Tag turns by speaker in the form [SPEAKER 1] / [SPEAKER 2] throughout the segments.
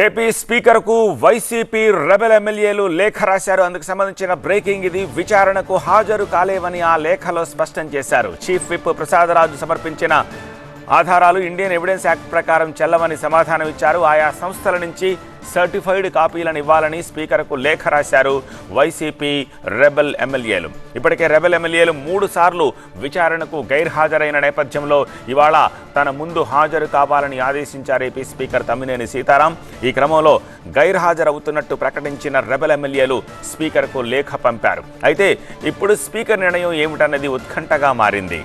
[SPEAKER 1] AP స్పీకర్కు YCP rebel ఎమ్మెల్యేలు లేఖ రాశారు. అందుకు సంబంధించిన బ్రేకింగ్ ఇది విచారణకు హాజరు కాలేవని ఆ లేఖలో స్పష్టం చేశారు. చీఫ్ విప్ ప్రసాదరాజు సమర్పించిన ఆధారాలు ఇండియన్ ఎవిడెన్స్ యాక్ట్ ప్రకారం చెల్లవని సమాధానం ఇచ్చారు. ఆయా సంస్థల నుంచి సర్టిఫైడ్ కాపీలను ఇవ్వాలని స్పీకర్కు లేఖ రాశారు వైసీపీ రెబెల్ ఎమ్మెల్యేలు. ఇప్పటికే రెబెల్ ఎమ్మెల్యేలు మూడు సార్లు విచారణకు గైర్హాజరైన నేపథ్యంలో ఇవాళ తన ముందు హాజరు కావాలని ఆదేశించారు ఏపీ స్పీకర్ తమ్మినేని సీతారాం. ఈ క్రమంలో గైర్హాజరవుతున్నట్టు ప్రకటించిన రెబెల్ ఎమ్మెల్యేలు స్పీకర్కు లేఖ పంపారు. అయితే ఇప్పుడు స్పీకర్ నిర్ణయం ఏమిటన్నది ఉత్కంఠగా మారింది.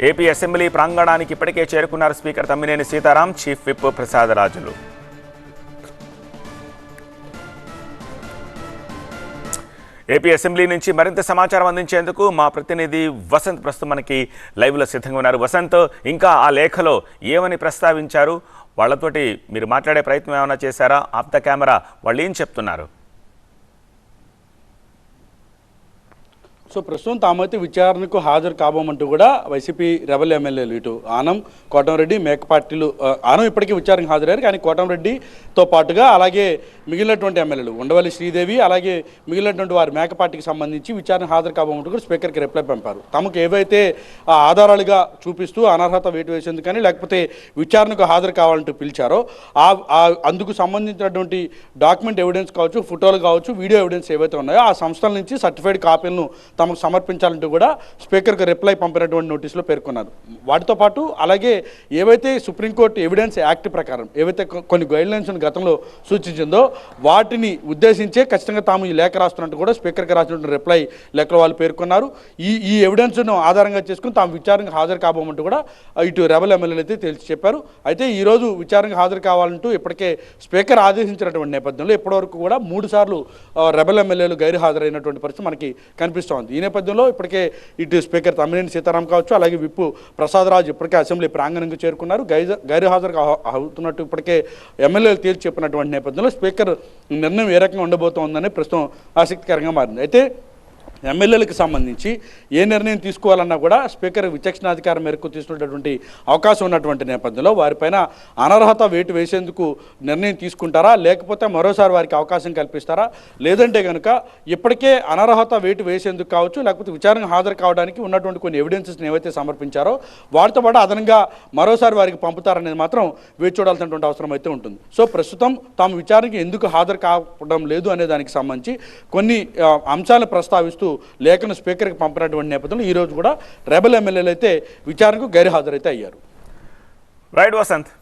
[SPEAKER 1] ఏపీ అసెంబ్లీ ప్రాంగణానికి ఇప్పటికే చేరుకున్నారు speaker Tammineni Sitaram chief whip ప్రసాదరాజులు. AP assembly నుంచి మరింత సమాచారం అందించేందుకు మా ప్రతినిధి వసంత్ ప్రస్తుతం మనకి లైవ్లో సిద్ధంగా ఉన్నారు. వసంత్ ఇంకా ఆ లేఖలో ఏమని ప్రస్తావించారు? వాళ్ళతోటి మీరు మాట్లాడే ప్రయత్నం ఏమైనా చేశారా? ఆఫ్ ద కెమెరా వాళ్ళు ఏం చెప్తున్నారు?
[SPEAKER 2] సో ప్రస్తుతం తామైతే విచారణకు హాజరు కాబోమంటూ కూడా వైసీపీ రెబల్ ఎమ్మెల్యేలు ఇటు ఆనం కోటంరెడ్డి మేకపార్టీలు ఆనం ఇప్పటికీ విచారణకు హాజరయ్యారు. కానీ కోటంరెడ్డితో పాటుగా అలాగే మిగిలినటువంటి ఎమ్మెల్యేలు ఉండవల్లి శ్రీదేవి అలాగే మిగిలినటువంటి వారి మేకపార్టీకి సంబంధించి విచారణకు హాజరు కాబోమంటూ కూడా స్పీకర్కి రిప్లై పంపారు. తమకు ఏవైతే ఆ ఆధారాలుగా చూపిస్తూ అనర్హత వేటు వేసేందుకు కానీ లేకపోతే విచారణకు హాజరు కావాలంటూ పిలిచారో ఆ అందుకు సంబంధించినటువంటి డాక్యుమెంట్ ఎవిడెన్స్ కావచ్చు ఫోటోలు కావచ్చు వీడియో ఎవిడెన్స్ ఏవైతే ఉన్నాయో ఆ సంస్థల నుంచి సర్టిఫైడ్ కాపీలను తమ తమకు సమర్పించాలంటూ కూడా స్పీకర్కు రిప్లై పంపినటువంటి నోటీసులో పేర్కొన్నారు. వాటితో పాటు అలాగే ఏవైతే సుప్రీంకోర్టు ఎవిడెన్స్ యాక్ట్ ప్రకారం ఏవైతే కొన్ని గైడ్లైన్స్ గతంలో సూచించిందో వాటిని ఉద్దేశించే ఖచ్చితంగా తాము ఈ లేఖ రాస్తున్నట్టు కూడా స్పీకర్కి రాసినటువంటి రిప్లై లేఖలో వాళ్ళు పేర్కొన్నారు. ఈ ఈ ఎవిడెన్స్ను ఆధారంగా చేసుకుని తాము విచారణకు హాజరు కాబోమంటూ కూడా ఇటు రెబల్ ఎమ్మెల్యేలు అయితే తేల్చి చెప్పారు. అయితే ఈరోజు విచారణకు హాజరు కావాలంటూ ఇప్పటికే స్పీకర్ ఆదేశించినటువంటి నేపథ్యంలో ఇప్పటివరకు కూడా మూడు సార్లు రెబల్ ఎమ్మెల్యేలు గైరు హాజరైనటువంటి పరిస్థితి మనకి కనిపిస్తోంది ఈ నేపథ్యంలో ఇప్పటికే ఇటు స్పీకర్ తమ్మినేని సీతారాం కావచ్చు అలాగే విప్పు ప్రసాదరాజు ఇప్పటికే అసెంబ్లీ ప్రాంగణంకి చేరుకున్నారు. గైజ హాజరు అవుతున్నట్టు ఇప్పటికే ఎమ్మెల్యేలు తేల్చి చెప్పినటువంటి నేపథ్యంలో స్పీకర్ నిర్ణయం ఏ రకంగా ఉండబోతోందని ప్రస్తుతం ఆసక్తికరంగా మారింది. అయితే ఎమ్మెల్యేలకు సంబంధించి ఏ నిర్ణయం తీసుకోవాలన్నా కూడా స్పీకర్ విచక్షణాధికారం మేరకు తీసుకునేటటువంటి అవకాశం ఉన్నటువంటి నేపథ్యంలో వారిపైన అనర్హత వేటు వేసేందుకు నిర్ణయం తీసుకుంటారా? లేకపోతే మరోసారి వారికి అవకాశం కల్పిస్తారా? లేదంటే కనుక ఇప్పటికే అనర్హత వేటు వేసేందుకు కావచ్చు లేకపోతే విచారణకు హాజరు కావడానికి ఉన్నటువంటి కొన్ని ఎవిడెన్సెస్ని ఏవైతే సమర్పించారో వాటితో పాటు అదనంగా మరోసారి వారికి పంపుతారనేది మాత్రం వేచి చూడాల్సినటువంటి అవసరం అయితే ఉంటుంది. సో ప్రస్తుతం తాము విచారణకి ఎందుకు హాజరు కావడం లేదు అనే దానికి సంబంధించి కొన్ని అంశాలను ప్రస్తావిస్తూ లేఖను స్పీకర్కి పంపినటువంటి నేపథ్యంలో ఈరోజు కూడా రెబల్ ఎమ్మెల్యేలు అయితే విచారణకు గైర్హాజరైతే అయ్యారు.
[SPEAKER 1] రైట్ వసంత్.